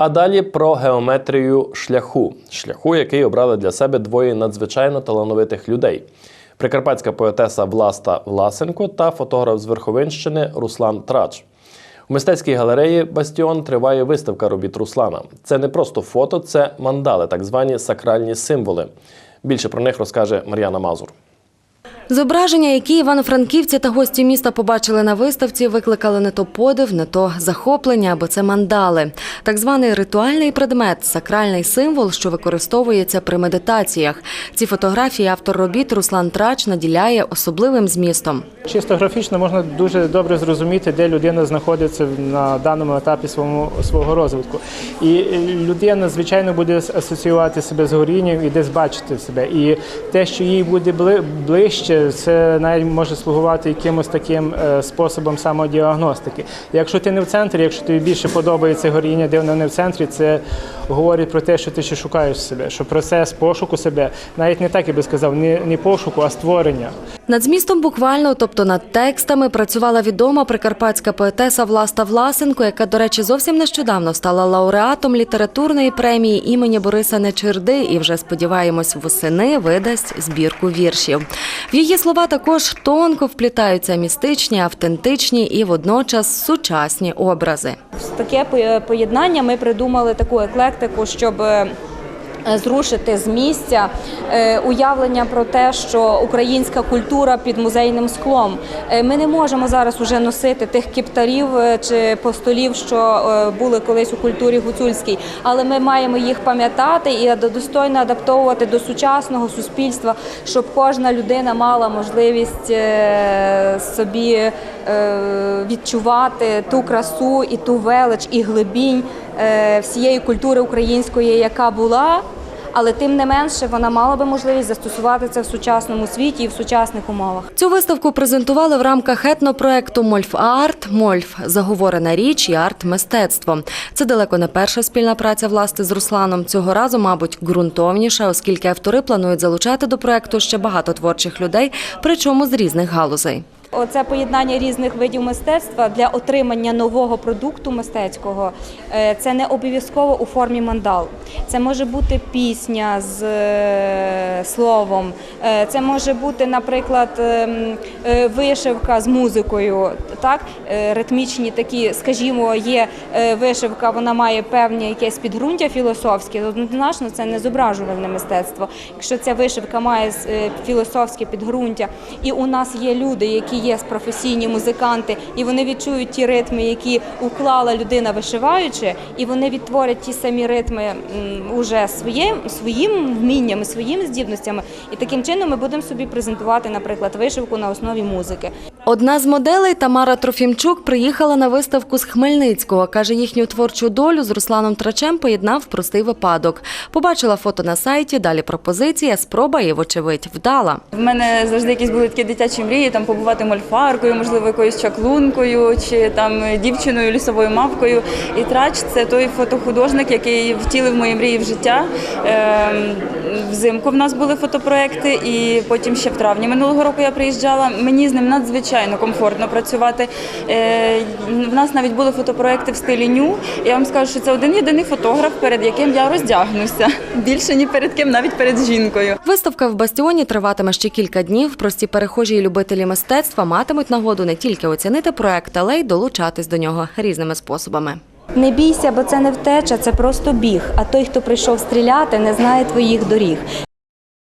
А далі про геометрію шляху, шляху, який обрали для себе двоє надзвичайно талановитих людей: прикарпатська поетеса Власта Власенко та фотограф з Верховинщини Руслан Трач. У мистецькій галереї Бастіон триває виставка робіт Руслана. Це не просто фото, це мандали, так звані сакральні символи. Більше про них розкаже Мар'яна Мазур. Зображення, які івано-франківці та гості міста побачили на виставці, викликали не то подив, не то захоплення, бо це мандали. Так званий ритуальний предмет, сакральний символ, що використовується при медитаціях. Ці фотографії автор робіт Руслан Трач наділяє особливим змістом. Чисто графічно можна дуже добре зрозуміти, де людина знаходиться на даному етапі свого, свого розвитку. І е, людина, звичайно, буде асоціювати себе з горінням і десь бачити себе. І те, що їй буде бли- це навіть може слугувати якимось таким е, способом самодіагностики. Якщо ти не в центрі, якщо тобі більше подобається горіння, де воно не в центрі, це говорить про те, що ти ще шукаєш себе, що процес пошуку себе, навіть не так я би сказав, не, не пошуку, а створення. Над змістом буквально, тобто над текстами, працювала відома прикарпатська поетеса Власта Власенко, яка, до речі, зовсім нещодавно стала лауреатом літературної премії імені Бориса Нечерди і вже сподіваємось, восени видасть збірку віршів. В її слова також тонко вплітаються містичні, автентичні і водночас сучасні образи. таке поєднання ми придумали таку еклектику, щоб е, зрушити з місця е, уявлення про те, що українська культура під музейним склом. Е, Ми не можемо зараз уже носити тих кептарів е, чи постолів, що е, були колись у культурі гуцульській, але ми маємо їх пам'ятати і достойно адаптовувати до сучасного суспільства, щоб кожна людина мала можливість е, собі е, відчувати ту красу і ту велич і глибінь е, всієї культури української, яка була. Але тим не менше вона мала би можливість застосувати це в сучасному світі і в сучасних умовах. Цю виставку презентували в рамках етнопроекту Мольф Арт. Мольф заговорена річ і арт мистецтво. Це далеко не перша спільна праця власти з Русланом. Цього разу, мабуть, ґрунтовніша, оскільки автори планують залучати до проекту ще багато творчих людей, причому з різних галузей. Оце поєднання різних видів мистецтва для отримання нового продукту мистецького. е, Це не обов'язково у формі мандал. Це може бути пісня з е, словом. е, Це може бути, наприклад, ем, вишивка з музикою. Так, ритмічні такі, скажімо, є вишивка, вона має певне якесь підґрунтя філософське. Однозначно, це не зображувальне мистецтво. Якщо ця вишивка має філософське підґрунтя, і у нас є люди, які є професійні музиканти, і вони відчують ті ритми, які уклала людина вишиваючи, і вони відтворять ті самі ритми уже своїм, своїм вмінням, своїми здібностями. І таким чином ми будемо собі презентувати, наприклад, вишивку на основі музики. Одна з моделей Тамара Трофімчук приїхала на виставку з Хмельницького. Каже, їхню творчу долю з Русланом Трачем поєднав простий випадок. Побачила фото на сайті, далі пропозиція, спроба і, вочевидь, вдала. В мене завжди якісь були такі дитячі мрії, там побувати мольфаркою, можливо, якоюсь чаклункою чи там дівчиною, лісовою мавкою. І трач це той фотохудожник, який втілив мої мрії в життя. Ем, Взимку в нас були фотопроекти, і потім ще в травні минулого року я приїжджала. Мені з ним надзвичайно комфортно працювати. Е, В нас навіть були фотопроекти в стилі ню. Я вам скажу, що це один єдиний фотограф, перед яким я роздягнуся. Більше ні перед ким, навіть перед жінкою. Виставка в Бастіоні триватиме ще кілька днів. Прості перехожі і любителі мистецтва матимуть нагоду не тільки оцінити проект, але й долучатись до нього різними способами. Не бійся, бо це не втеча, це просто біг. А той, хто прийшов стріляти, не знає твоїх доріг.